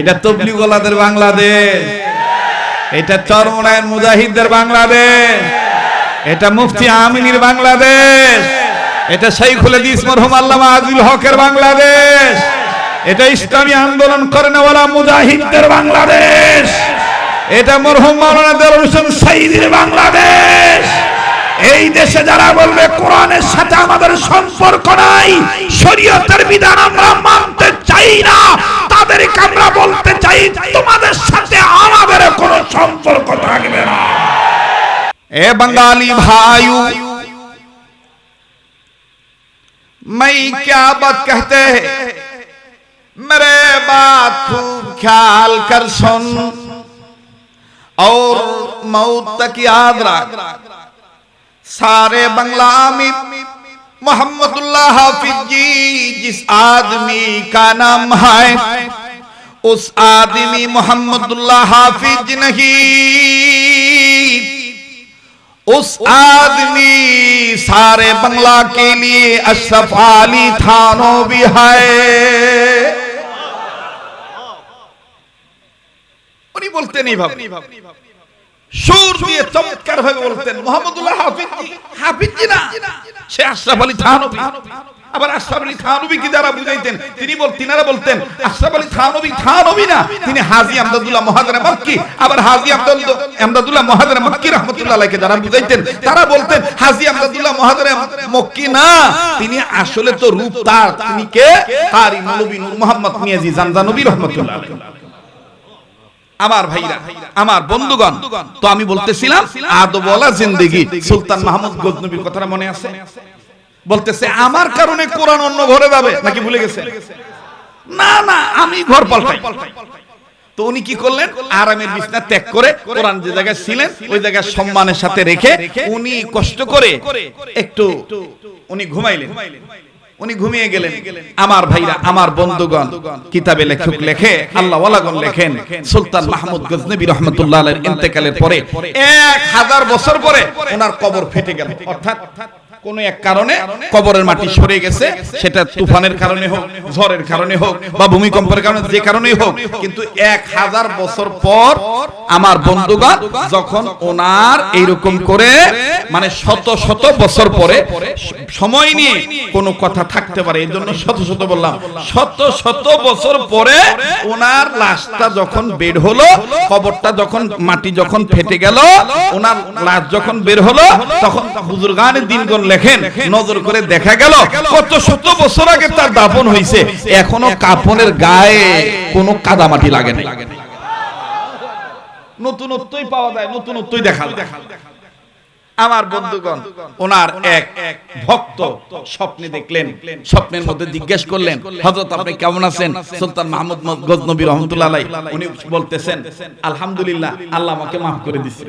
এটা তবলিগলাদের বাংলাদেশ। এটা চরমনায়ের মুজাহিদদের বাংলাদেশ। এটা মুফতি আমিনীর বাংলাদেশ। এটা শাইখুল হাদিস মরহুম আল্লামা আজিল হকের বাংলাদেশ। এটা ইসলামী আন্দোলন করেন ওয়ালা মুজাহিদদের বাংলাদেশ। এটা মরহুম মাওলানা দেলোয়ার হোসেন সাইদির বাংলাদেশ। এই দেশে যারা বলবে কোরআনের সাথে আমাদের সম্পর্ক নাই শরীয়তের বিধান আমরা মানতে চাই না তাদেরকে আমরা বলতে চাই তোমাদের সাথে আমাদের কোনো সম্পর্ক থাকবে না এ बंगाली भाइयों मैं क्या बात कहते हैं मेरे बात खूब ख्याल कर सुन और मौत तक याद रख सारे बंगला में मोहम्मदुल्लाह हाफिज जी जिस आदमी का नाम है उस आदमी मोहम्मदुल्लाह हाफिज नहीं उस आदमी सारे बंगला के लिए अशरफ अली थानो भी है উনি বলতেন এইভাবে সুর দিয়ে চমৎকার ভাবে বলতেন মোহাম্মদুল্লাহ হাফিজ হাফিজ না। সে আশরাফ আলী থানবী। আবার আশরাফ আলী থানবী কি দ্বারা বুঝাইতেন তিনি বল তিনারা বলতেন আশরাফ আলী থানবী থানবী না। তিনি হাজী আমদাদুল্লাহ মহাদারে মক্কি আবার হাজী আব্দুল্লাহ আমদাদুল্লাহ মহাদারে মক্কি রাহমাতুল্লাহ আলাইহি যারা বুঝাইতেন তারা বলতেন হাজী আমদাদুল্লাহ মহাদারে মক্কি না। তিনি আসলে তো রূপ তার তিনি কে? কারি মৌলভী নূর মোহাম্মদ মিয়াজি জানজানবী রহমাতুল্লাহ আলাইহি। আমার ভাইরা, আমার বন্ধুগণ, তো আমি বলতেছিলাম আদবলা জিন্দেগি। সুলতান মাহমুদ গজনবীর কথাটা মনে আছে? বলতেছে, আমার কারণে কোরআন অন্য ঘরে যাবে। নাকি ভুলে গেছে? না না, আমি ঘর পাল্টাই। তো উনি কি করলেন? আরামের বিছনা ত্যাগ করে কোরআন যে জায়গায় ছিলেন, ওই জায়গায় সম্মানের সাথে রেখে উনি কষ্ট করে একটু উনি ঘুমাইলেন। উনি ঘুমিয়ে গেলেন। আমার ভাইরা আমার বন্ধুগণ কিতাবে লেখক লেখে আল্লাহ ওয়ালাগণ লেখেন সুলতান মাহমুদ গজনবী রহমতুল্লাহ আলের ইন্তেকালের পরে এক হাজার বছর পরে ওনার কবর ফেটে গেল। অর্থাৎ কোন এক কারণে কবরের মাটি সরে গেছে সেটা তুফানের কারণে হোক ঝড়ের কারণে হোক বা ভূমিকম্পের কারণে যে কারণেই হোক কিন্তু এক হাজার বছর পর আমার বন্ধুগণ যখন ওনার এইরকম করে মানে শত শত বছর পরে সময় নিয়ে কোনো কথা থাকতে পারে এই জন্য শত শত বললাম শত শত বছর পরে ওনার লাশটা যখন বের হলো কবরটা যখন মাটি যখন ফেটে গেল ওনার লাশ যখন বের হলো তখন বুজুর্গানের দিনগণ লেখেন নজর করে দেখা গেল, কত শত বছর আগে তার দাফন হয়েছে এখনও কাফনের গায়ে কোনো কাদামাটি লাগে না নতুনত্বই পাওয়া যায়, নতুনত্বই দেখা যায়। আমার বন্ধুগণ, ওনার এক ভক্ত স্বপ্নে দেখলেন, স্বপ্নের মধ্যে জিজ্ঞেস করলেন, হযরত, আপনি কেমন আছেন? সুলতান মাহমুদ গজনবী রহমতুল্লাহ উনি বলতেছেন, আলহামদুলিল্লাহ, আল্লাহ আমাকে মাফ করে দিয়েছে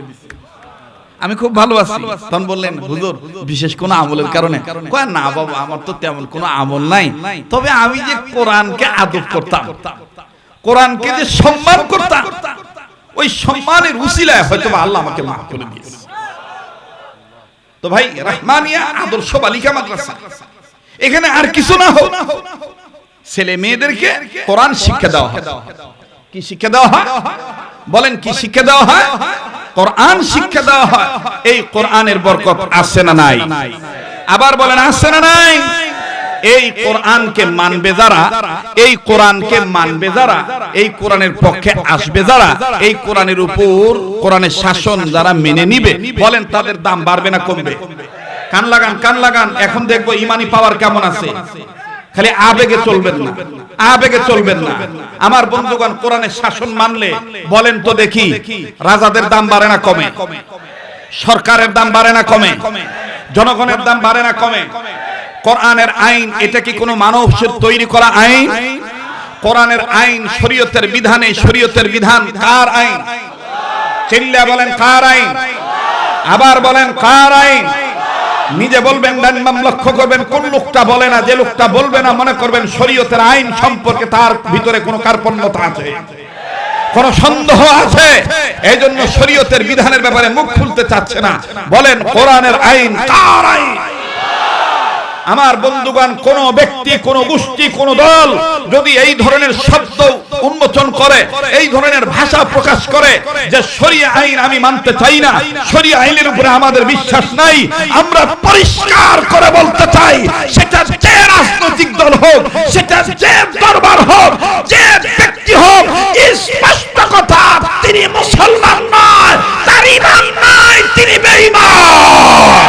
আমি খুব ভালো আছি। তখন বললেন হুজুর বিশেষ কোন আমলের কারণে? কয় না বাবা আমার তো তেমন কোনো আমল নাই। তবে আমি যে কোরআনকে আদব করতাম কোরআনকে যে সম্মান করতাম ওই সম্মানের উসিলায় হয়তো আল্লাহ আমাকে মাফ করে দিয়েছে। তো ভাই রহমানিয়া আদর্শ বালিকা মাদ্রাসা। এখানে আর কিছু না হোক ছেলে মেয়েদেরকে কোরআন শিক্ষা দেওয়া হয়। কি শিক্ষা দেওয়া হয়? বলেন কি শিক্ষা দেওয়া হয়? কোরআন শিক্ষা দেওয়া হয়। এই কোরআনের বরকত আছে না নাই? আবার বলেন, আছে না নাই? এই কোরআনকে মানবে যারা, এই কোরআনকে মানবে যারা, এই কোরআনের পক্ষে আসবে যারা, এই কোরআনের উপর কোরআনের শাসন যারা মেনে নিবে, বলেন তাদের দাম বাড়বে না কমবে? কান লাগান কান লাগান, এখন দেখব ইমানি পাওয়ার কেমন আছে? খালি আবেগে চলবেন না, আবেগে চলবেন না। আমার বন্ধুগণ কোরআনের শাসন মানলে বলেন তো দেখি, রাজাদের দাম বাড়ে না কমে? সরকারের দাম বাড়ে না কমে? জনগণের দাম বাড়ে না কমে? কোরআনের আইন, এটা কি কোনো মানুষের তৈরি করা আইন? কোরআনের আইন শরীয়তের বিধানে, শরীয়তের বিধান কার আইন? চিল্লা বলেন কার আইন? আবার বলেন কার আইন? নিজে বলবেন ডান বাম লক্ষ্য করবেন, কোন লোকটা বলে না, যে লোকটা বলবে না, মনে করবেন শরীয়তের আইন সম্পর্কে তার ভিতরে কোনো কার্পণ্যতা আছে। কোন সন্দেহ আছে। এই জন্য শরীয়তের বিধানের ব্যাপারে মুখ খুলতে চাচ্ছে না। বলেন, কোরআনের আইন কার আইন? আমার বন্ধুগণ, কোন ব্যক্তি, কোন গোষ্ঠী, কোন দল যদি এই ধরনের শব্দ উন্মোচন করে, এই ধরনের ভাষা প্রকাশ করে যে শরিয়া আইন আমি মানতে চাই না, শরিয়া আইনের উপরে আমাদের বিশ্বাস নাই, আমরা পরিষ্কার করে বলতে চাই, সেটা যে রাজনৈতিক দল হোক, সেটা যে দরবার হোক, যে ব্যক্তি হোক স্পষ্ট কথা তিনি মুসলমান নয়, তার ইমান নাই, তিনি বেঈমান।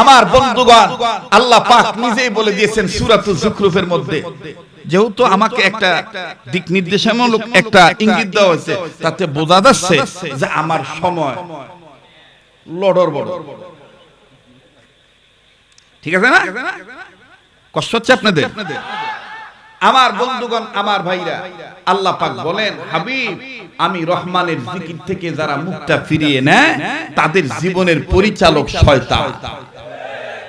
আমার বন্ধুগণ আল্লাহ পাক নিজেই বলে দিয়েছেন সূরাতুল জুখরুফের মধ্যে। যেহেতু আমাকে একটা দিক নির্দেশনামূলক একটা ইঙ্গিত দেওয়া হয়েছে তাতে বোঝা যাচ্ছে যে আমার সময় লড়র বড়। ঠিক আছে না? কষ্ট হচ্ছে আপনাদের? আমার বন্ধুগণ আমার ভাইরা আল্লাহ পাক বলেন হাবিব আমি রহমানের জিকির থেকে যারা মুখটা ফিরিয়ে নেয় তাদের জীবনের পরিচালক শয়তান।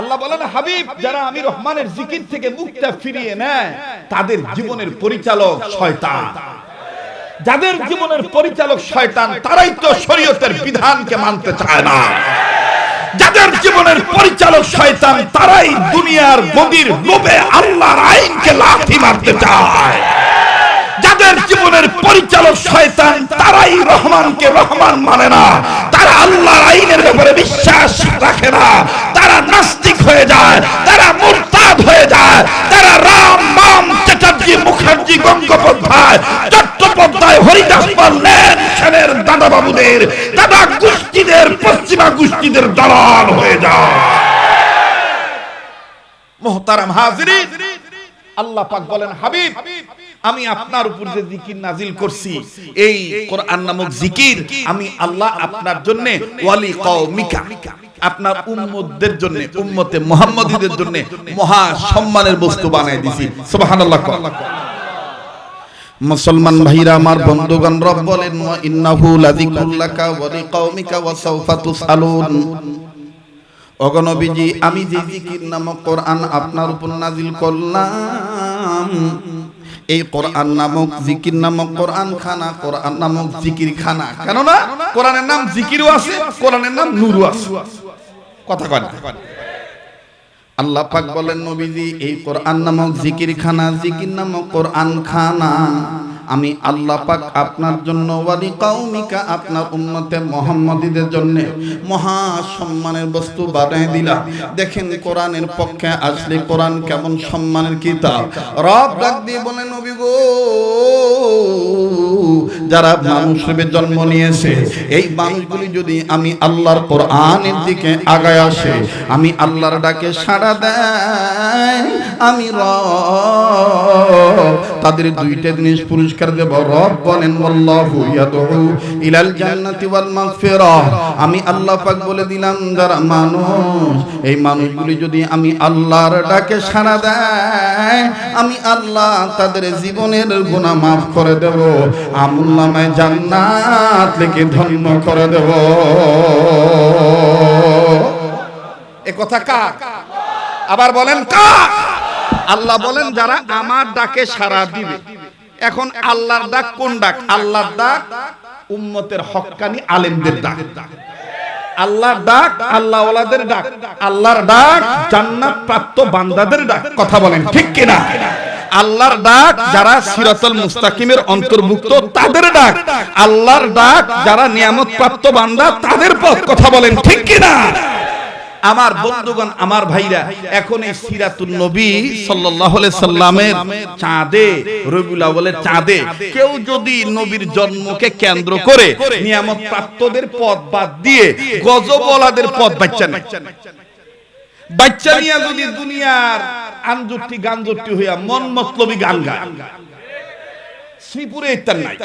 আল্লাহ বলেন, হাবিব, যারা আমি রহমানের জিকির থেকে মুখটা ফিরিয়ে নেয়, তাদের জীবনের পরিচালক শয়তান। যাদের জীবনের পরিচালক শয়তান, তারাই তো শরীয়তের বিধানকে মানতে চায় না। যাদের জীবনের পরিচালক শয়তান, তারাই দুনিয়ার গদির লোভে আল্লাহর আইনকে লাথি মারতে চায়। যাদের জীবনের পরিচালক শয়তান তারাই রহমানকে রহমান মানে না। তারা আল্লাহর আইনের ব্যাপারে বিশ্বাস রাখে না। তারা নাস্তিক হয়ে যায়, তারা মুরতাদ হয়ে যায়, তারা রাম, বাম, চ্যাটার্জি, মুখার্জি, গঙ্গোপাধ্যায়, চট্টোপাধ্যায়, হরিদাস পাল্লেন সেনের দাদা বাবুদের দাদা গোষ্ঠীদের পশ্চিমা গোষ্ঠীদের দলাল হয়ে যায়। মোহতারাম হাজিরিন, আল্লাহ পাক বলেন, হাবিব আমি আপনার উপর যে জিকির নাজিল করছি, এই কোরআন নামক জিকির আমি আল্লাহ আপনার জন্য, ওয়ালি কওমিকা, আপনার উম্মতদের জন্য, উম্মতে মুহাম্মাদীদের জন্য মহা সম্মানের বস্তু বানাই দিছি। সুবহানাল্লাহ মুসলমান ভাইরা, আমার বন্ধুগণ, রব বলেন, ওয়া ইন্নাহু লাযিকরুল্লাকা ওয়া লিকাওমিকা ওয়া সাওফা তুসালুন অগণবীজি আমি যে জিকির নামক কোরআন আপনার উপর নাজিল করলাম এই কোরআন নামক জিকির নামক কোরআন খানা কোরআন নামক জিকির খানা কেননা? কোরআনের নাম জিকিরও আছে, কোরআনের নাম নূরও আছে। কথা কয় আল্লাহ পাক বলেন, নবীজি, এই কোরআন নামক জিকির খানা জিকির নামক কোরআন খানা আমি আল্লাহ পাক আপনার জন্য ওয়ালি কাউমিকা আপনার উন্নতে মোহাম্মদীদের জন্য মহা সম্মানের বস্তু বানাই দিলাম। দেখেন কোরআনের পক্ষে আসলে কোরআন কেমন সম্মানের কিতাব। রব ডাক দিয়ে বলেন, নবী গো যারা মানুষ হিসেবে জন্ম নিয়েছে, এই মানুষগুলি যদি আমি আল্লাহর কোরআনের দিকে আগায় আসে, আমি আল্লাহর ডাকে সাড়া দেয়, আমি রব, তাদের দুইটা জিনিস পুরস্কার দেব। রব বলেন, আল্লাহু ইয়াদউ ইলাল জান্নাতি ওয়াল মাগফিরাহ আমি আল্লাহ পাক বলে দিলাম, যারা মানুষ, এই মানুষগুলি যদি আমি আল্লাহর ডাকে সাড়া দেয়, আমি আল্লাহ তাদের জীবনের গুনাহ মাফ করে দেব। আমুল নামায় জান্নাত লিখে ধন্য করে দেব। এ কথা কার? আবার বলেন কার? আল্লাহ বলেন, যারা আমার ডাকে সাড়া দিবে। এখন আল্লাহর ডাক কোন ডাক? আল্লাহর ডাক উম্মতের হক্কানি আলেমদের ডাক। আল্লাহর ডাক আল্লাহ ওয়ালাদের ডাক। আল্লাহর ডাক জান্নাত প্রাপ্ত বান্দাদের ডাক। কথা বলেন ঠিক কিনা? আল্লাহর ডাক যারা সিরাতুল মুস্তাকিমের অন্তর্ভুক্ত, তাদের ডাক। আল্লাহর ডাক যারা নিয়ামত প্রাপ্ত বান্দা, তাদের পথ কথা বলেন, ঠিক কিনা? আমার বন্ধুগণ, আমার ভাইরা, এখন এই সিরাতুন নবী সাল্লাল্লাহু আলাইহি সাল্লামের চাঁদে, রবিউল আউয়ালের চাঁদে, কেউ যদি নবীর জন্মকে কেন্দ্র করে নিয়ামত প্রাপ্তদের পথ বাদ দিয়ে গজবওয়ালাদের পথ বাচ্চা নেয় বাচ্চা নিয়ে যদি দুনিয়ার আনজুটি গানজুটি হইয়া মন মতলবী গান গায়। শ্রীপুরে ইত্যাদি নাই।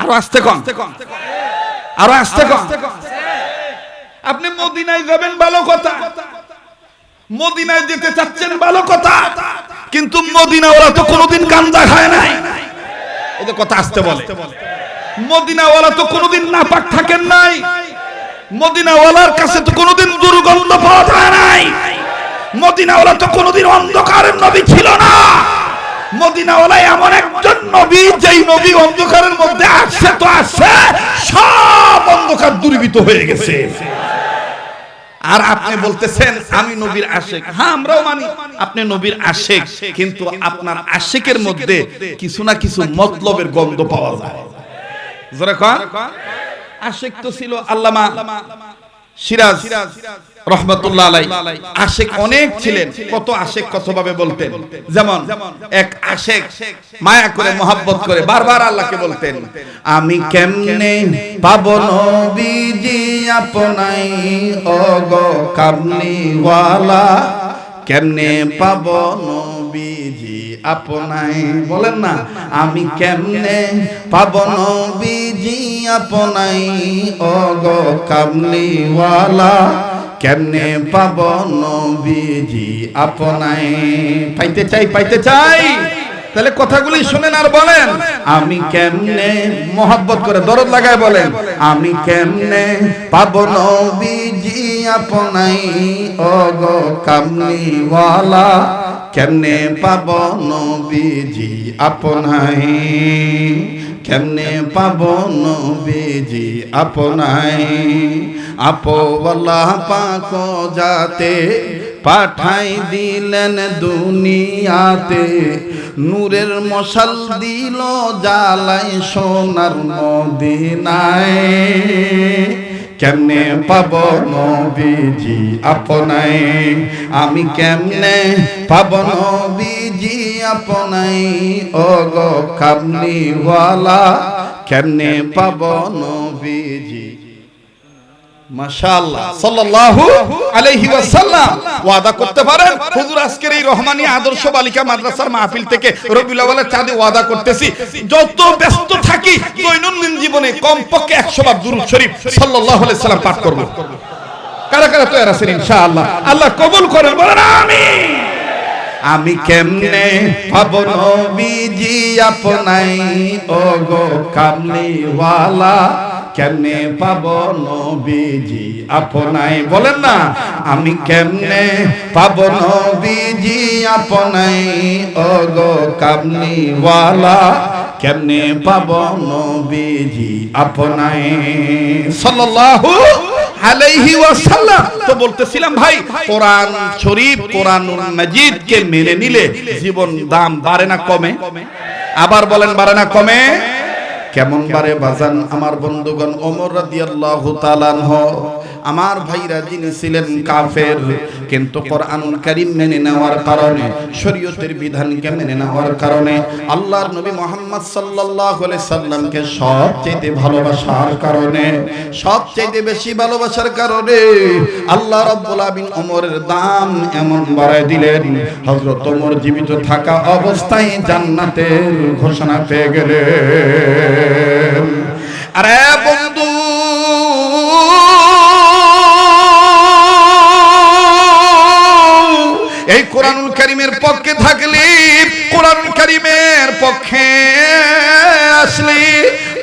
আরও আসতে কম আরও আসতে কম আপনি মদিনায় যাবেন ভালো কথা। মদিনায় যেতে চাচ্ছেন ভালো কথা। কিন্তু মদিনা ওরা তো কোনোদিন গাঞ্জা খায় নাই। ওদের কথা আসতে বলে। মদিনাওয়ালা তো কোনোদিন নাপাক থাকেন নাই। মদিনাওয়ালার কাছে তো কোনোদিন দুর্গন্ধ পাওয়া যায় নাই। মদিনাওয়ালা তো কোনোদিন অন্ধকারের নবী ছিল না। মদিনাওয়ালা এমন একজন নবী, যেই নবী অন্ধকারের মধ্যে আসছে, তো আসছে, সব অন্ধকার হয়ে গেছে। আর আপনি বলতেছেন, আমি নবীর আশেক। হ্যাঁ আমরাও মানি, আপনি নবীর আশেক, কিন্তু আপনার আশেকের মধ্যে কিছু না কিছু মতলবের গন্ধ পাওয়া যায়। জোরে আশেক তো ছিল আল্লামা সিরাজ রহমতুল্লাহ আলাই আশেক অনেক ছিলেন, কত আশেক কত ভাবে বলতেন। যেমন এক আশেক মায়া করে মোহাব্বত করে বারবার আল্লাহকে বলতেন, আমি কেমনে পাবো নবীজি আপনাই? ওগো কামলিওয়ালা, কেমনে পাবো নবীজি? আপনাই বলেন না, আমি কেমনে পাবো নবীজি আপনাই? ওগো কামলিওয়ালা কেমনে পাব নবীজি আপনাই? পাইতে চাই পাইতে চাই। তাহলে কথাগুলি শুনেন আর বলেন, আমি কেমনে মোহাব্বত করে দরদ লাগায় বলেন, আমি কেমনে পাব নবীজি আপনাই? ওগো কামলিওয়ালা কেমনে পাব নবীজি আপনাই? কেমনে পাব নবীজি আপনাই? আপোয়ালা পাক যাতে পাঠাই দিলেন দুনিয়াতে। নূরের মশাল দিল জালাই সোনার মদিনায়। কেমনে পাব নবীজি আপনাই? আমি কেমনে পাব নবীজি আপনাই? ও গো কামলিওয়ালা কেমনে পাব নবীজি মাশাআল্লাহ। সাল্লাল্লাহু আলাইহি ওয়াসাল্লাম। ওয়াদা করতে পারেন হুজুর আজকের এই রহমানি আদর্শ বালিকা মাদ্রাসার মাহফিল থেকে রবিউল আউয়ালের চাঁদে ওয়াদা করতেছি। যত ব্যস্ত থাকি দৈনন্দিন জীবনে কমপক্ষে 100 বার দুরূদ শরীফ সাল্লাল্লাহু আলাইহি সাল্লাম পাঠ করব। কারা কারা তৈরি আছেন ইনশাআল্লাহ? আল্লাহ কবুল করেন বলেন আমিন! আমি কেমনে পাব নবীজি আপনাই? ও গো কামলিওয়ালা, কেমনে পাব নবীজি আপনাই? বলেন না, আমি কেমনে পাব নবীজি আপনাই? ও গো কামলিওয়ালা, কেমনে পাব নবীজি আপনাই? সাল্লাল্লাহু আলাইহি ওয়াসাল্লাম। তো বলতেছিলাম, ভাই, কোরআন শরীফ, কোরআনুল মাজিদ কে মেনে নিলে জীবন দাম বাড়ে না কমে? আবার বলেন, বাড়ে না কমে? কেমন বারে বাজান? আমার বন্ধুগণ ওমর রাদিয়াল্লাহু তাআলা আমার ভাইরা যিনি ছিলেন কাফের, কিন্তু কোরআনুল কারীম মেনে নেওয়ার কারণে, শরীয়তের বিধানকে মেনে নেওয়ার কারণে, আল্লাহর নবী মুহাম্মদ সাল্লাল্লাহু আলাইহি সাল্লামকে সবচেয়ে ভালোবাসার কারণে সবচেয়ে বেশি ভালোবাসার কারণে আল্লাহ রাব্বুল আলামিন ওমরের দাম এমন বাড়ায় দিলেন, হযরত ওমর জীবিত থাকা অবস্থায় জান্নাতের ঘোষণা পেয়ে গেলেন। আরে এই কোরআনুল কারিমের পক্ষে থাকলে, কোরআনুল কারিমের পক্ষে আসলে,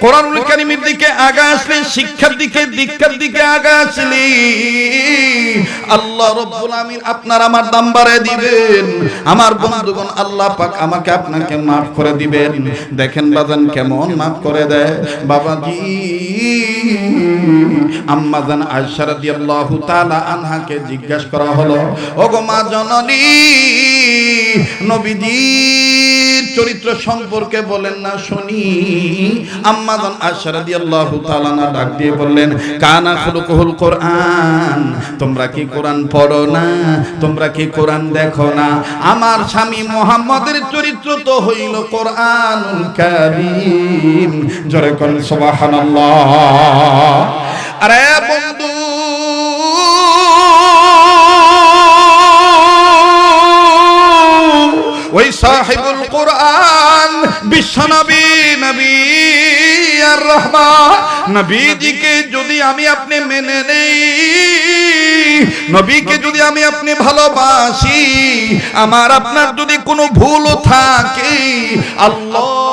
কোরআনুল কারিমের দিকে আগা আসলে, শিক্ষার দিকে, দীক্ষার দিকে আগা আসলে। আল্লাহ রব্বুল আমিন আপনার আমার দাম বাড়ায় দিবেন। আমার বন্ধুগণ আল্লাহ পাক আমাকে আপনাকে মাফ করে দিবেন। দেখেন বাজান কেমন মাফ করে দেয়। বাবাজি। আম্মাজান আয়েশা রাদিয়াল্লাহু তাআলা আনহাকে জিজ্ঞাসা করা হলো, ওগো মা জননী, নবীজির চরিত্র সম্পর্কে বলেন না, শুনি। আম্মাজান আয়েশা রাদিয়াল্লাহু তাআলা না ডাক দিয়ে বললেন, কানা খুলুকুল কোরআন, তোমরা কি কোরআন পড়ো না? তোমরা কি কোরআন দেখো না? আমার স্বামী মোহাম্মদের চরিত্র তো হইল কোরআনুল কারীম। জোরে কোন, সুবহানাল্লাহ। আরে বন্ধু। ওই সাহিবুল কোরআন বিশ্বনবী নবী আর রহমান। নবীজিকে যদি আমি আপনি মেনে নেই, নবীকে যদি আমি আপনি ভালোবাসি, আমার আপনার যদি কোনো ভুল থাকে, আল্লাহ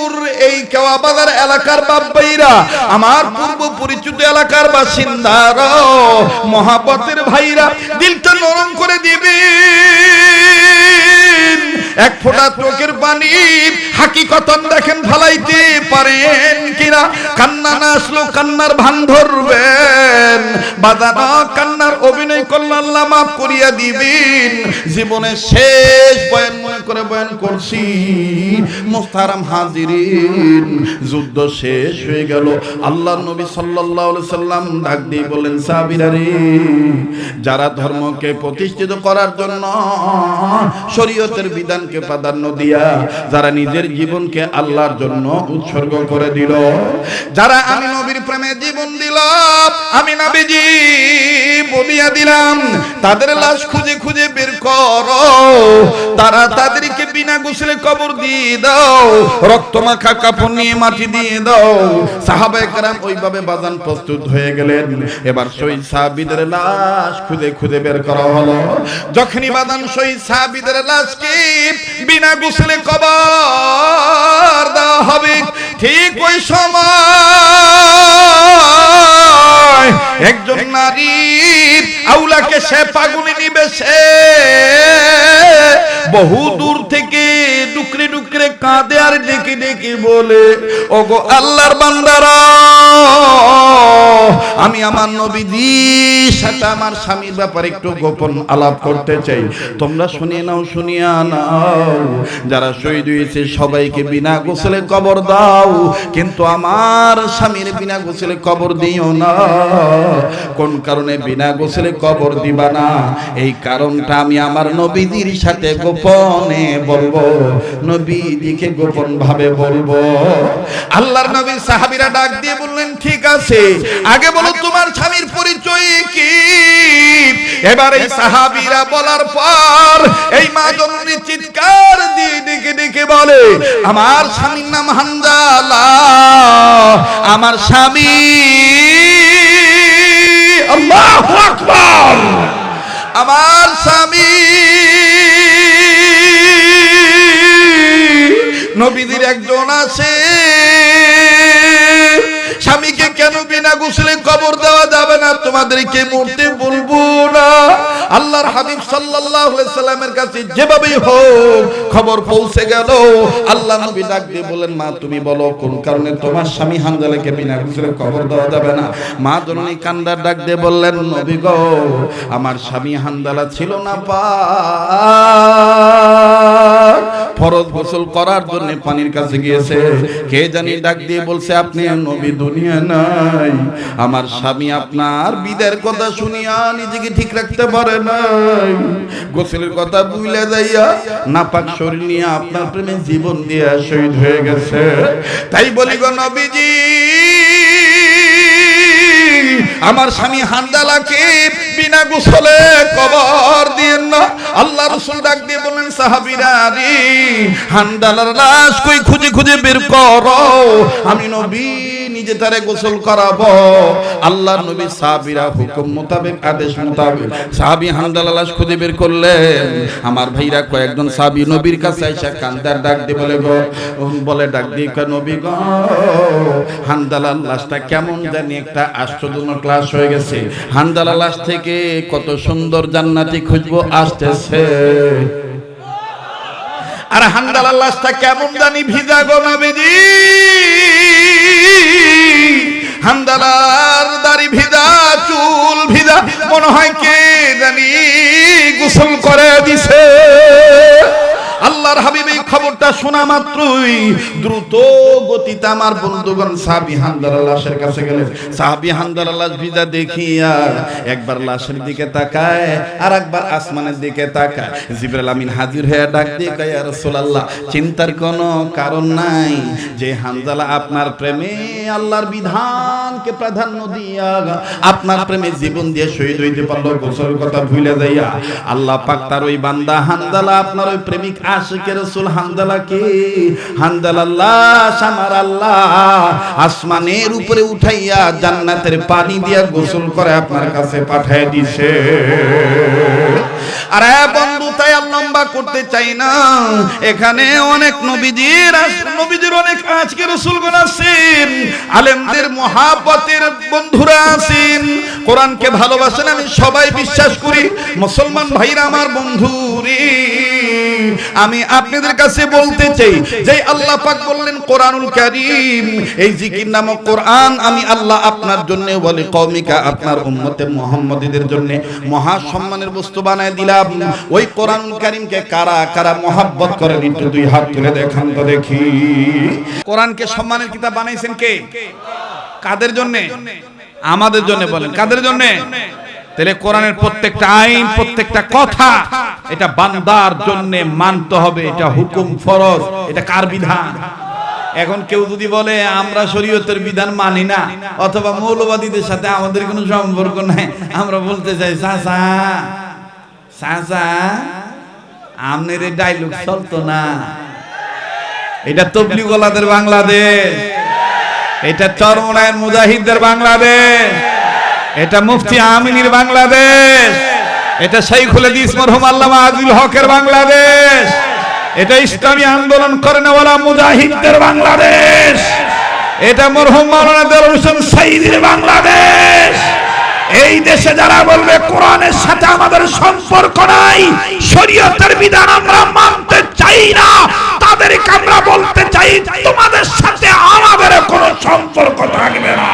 এই কেওয়াবাজার এলাকার বাব্বাইরা আমার পূর্ব পরিচিত এলাকার বাসিন্দারা মহাপতের ভাইরা, দিলটা নরম করে দিবেন এক ফোঁটা চোখের পানি হাকিকতন দেখেন ফালাইতে পারেন কিনা? কান্না না আসলো, কান্নার ভান ধরবেন। বাদানা কান্নার অভিনয় করলে আল্লাহ মাফ করিয়া দিবেন। জীবনের শেষ বয়ান মনে করে বয়ান করছি। মোস্তারাম হাজিরিন, যুদ্ধ শেষ হয়ে গেল। আল্লাহ নবী সাল্লাল্লাহু আলাইহি সাল্লাম ডাক দিয়ে বললেন, সাহাবীরা যারা ধর্মকে প্রতিষ্ঠিত করার জন্য শরীয়তের বিধানকে প্রাধান্য দিয়া যারা নিজের জীবনকে আল্লাহর জন্য উৎসর্গ করে দিল। যারা আমি নবীর প্রেমে জীবন দিল, আমি নবীজি বলিয়া দিলাম। তাদের লাশ খুঁজে খুঁজে বের করো। তারা তাদেরকে বিনা গোসলে কবর দিয়ে দাও রক্ত মাখা কাপড় নিয়ে মাটি দিয়ে দাও। সাহাবা একরাম ওইভাবে বাজান প্রস্তুত হয়ে গেলেন। এবার শহীদ সাহাবিদের লাশ খুঁজে খুঁজে বের করা হলো। যখনই বাদান শহীদ সাহাবিদের লাশকে বিনা গোসলে কবর দেওয়া হবে। ঠিক ওই সময় একজন নারীর আউলাকে সে পাগুনি নিবে সে। বহু দূর থেকে ডুকরে ডুকরে কাঁদে আর ডেকে ডেকে বলে, ওগো আল্লাহর বান্দারা, আমি আমার নবীজির সাথে আমার স্বামীর ব্যাপারে একটু গোপন আলাপ করতে চাই। তোমরা শুনিয়ে নাও, শুনিয়া নাও। যারা শহীদ হয়েছে, সবাইকে বিনা গোসলে কবর দাও। কিন্তু আমার স্বামীর বিনা গোসলে কবর দিও না। কোন কারণে বিনা গোসলে কবর দিবা না? এই কারণটা আমি আমার নবীজির সাথে গোপনে বলব। নবীজিকে গোপন ভাবে বলব। আল্লাহর নবী সাহাবীরা ডাক দিয়ে বললেন, ঠিক আছে, আগে বলো তোমার স্বামীর পরিচয় কি? এবার এই সাহাবীরা বলার পর এই মা জননী চিৎকার দিয়ে ডেকে ডেকে বলে, আমার স্বামীর নাম হানজালা আমার স্বামী আল্লাহু আকবার, আমার স্বামী নবীদের একজন আছে। স্বামীকে কেন বিনা গোসলে কবর দেওয়া যাবে না? তোমাদেরকে মরতে বলব না। আল্লাহর হাবিব সাল্লাল্লাহু সাল্লামের কাছে যেভাবেই হোক খবর পৌঁছে গেল। আল্লাহ নবী ডাক দিয়ে বলেন মা, তুমি বলো, কোন কারণে তোমার স্বামী হানজালাকে বিনা গোসলে কবর দেওয়া যাবে না? মা জননী কান্দার ডাক দিয়ে বললেন, নবী গো, আমার স্বামী হানজালা ছিল না পা ফরজ গোসল করার জন্য পানির কাছে গিয়েছে। কে জানি ডাক দিয়ে বলছে, আপনি নবী দুনিয়া নাই। আমার স্বামী আপনার বিদের কথা শুনিয়া নিজেকে ঠিক রাখতে পারে নাই। গোসলের কথা ভুলে যাইয়া নাপাক শরীর নিয়ে আপনার প্রেমে জীবন দিয়ে শহীদ হয়ে গেছে। তাই বলি গো নবীজি আমার স্বামী হান্দালাকে বিনা গোসলে কবর দিয়েন না। আল্লাহ রসুল ডাক দিয়ে বললেন, সাহাবিরা রে, হান্দালার লাশ কই খুঁজে খুঁজে বের করো? আমি নবী নিজে তারে গোসল করাবো। আল্লাহ নবী সাহাবিরা হুকুম মোতাবেক আদেশ মোতাবেক সাহাবি হান্দালা লাশ খুঁজে বের করলেন। আমার ভাইরা কয়েকজন সাহাবি নবীর কাছে আইসা কান্দার ডাক দিয়ে বলে গো বলে ডাক দিয়ে নবী গো? হান্দালার লাশটা কেমন জানি একটা আশ্চর্যজনক ক্লাস হয়ে গেছে। হান্দালা লাশ থেকে কত সুন্দর জান্নাতি খুঁজবো আসতেছে। আর হান্দাল লাশটা কেমন জানি ভিজা গো নবীজি। হান্দালার দাড়ি ভিজা, চুল ভিজা, মনে হয় কে জানি গোসল করে দিছে। আল্লাহর হাবিব এই খবরটা শোনা মাত্রই দ্রুত গতিতে আমার বন্ধুগণ সাহাবি হামদার লাশের কাছে গেলেন। সাহাবি হামদার লাশ ভিজা দেখিয়া একবার লাশের দিকে তাকায় আর একবার আসমানের দিকে তাকায়। জিবরাইল আমিন হাজির হয়ে ডাক দিয়ে কয়, ইয়া রাসূলুল্লাহ, চিন্তার কোনো কারণ নাই। যে হামজালা আপনার প্রেমে আল্লাহর বিধানকে প্রাধান্য দিয়া আপনার প্রেমে জীবন দিয়ে শহীদ হইতে পারল, গোসল কথা ভুলে যাইয়া। আল্লাহ পাক তার ওই বান্দা হামদালা আপনার ওই প্রেমিক আশিকের রাসূল হামদালাকে হামদালা আল্লাহ আমার আল্লাহ, আসমানের উপরে উঠাইয়া জান্নাতের পানি দিয়া গোসল করে আপনার কাছে পাঠায় দিছে। আর লম্বা করতে চাই না। এখানে অনেক নবীজির নবীজির অনেক আজকে রসুলগণ আছেন, আলেমদের মহাপতের বন্ধুরা আছেন। কোরআনকে ভালোবাসেন, আমি সবাই বিশ্বাস করি, মুসলমান ভাইরা আমার বন্ধু রে আমি আপনাদের কাছে বলতে চাই যে আল্লাহ পাক বললেন কোরআনুল কারীম, এই জিকির নামক কোরআন আমি আল্লাহ আপনার জন্য বলি, কওমিকা আপনার উম্মতে মুহাম্মাদীদের জন্য মহা সম্মানের বস্তু বানায় দিলাম। ওই কোরআনুল কারীমকে কারা কারা মহাব্বত করেন, একটু দুই হাত তুলে দেখান তো দেখি। কোরআনকে সম্মানের কিতাব বানাইছেন কে? কাদের জন্য? আমাদের জন্য বলেন, কাদের জন্য? তাহলে কোরআনের প্রত্যেকটা আইন, প্রত্যেকটা কথা, এটা বান্দার জন্য মানতে হবে, এটা হুকুম ফরজ, এটা কার বিধান? এখন কেউ যদি বলে, আমরা শরীয়তের বিধান মানি না, অথবা মৌলবাদীদের সাথে আমাদের কোনো সম্পর্ক নাই, আমরা বলতে চাই, চাচা চাচা, আমনের ডাইলগ চলতো না। এটা তবলিগলাদের বাংলাদেশ, এটা চরমনায়ের মুজাহিদদের বাংলাদেশ। এটা মুফতি আমিনীর বাংলাদেশ। এটা শাইখুল হাদিস মরহুম আল্লামা আজিল হকের বাংলাদেশ। এটা ইসলামী আন্দোলন করেন ওয়ালা মুজাহিদদের বাংলাদেশ। এটা মরহুম মাওলানা দেলোয়ার হোসেন সাইদির বাংলাদেশ। এই দেশে যারা বলবে, কোরআনের সাথে আমাদের সম্পর্ক নাই, শরীয়তের বিধান আমরা মানতে চাই না, তাদেরকে আমরা বলতে চাই, তোমাদের সাথে আমাদের কোনো সম্পর্ক থাকবে না।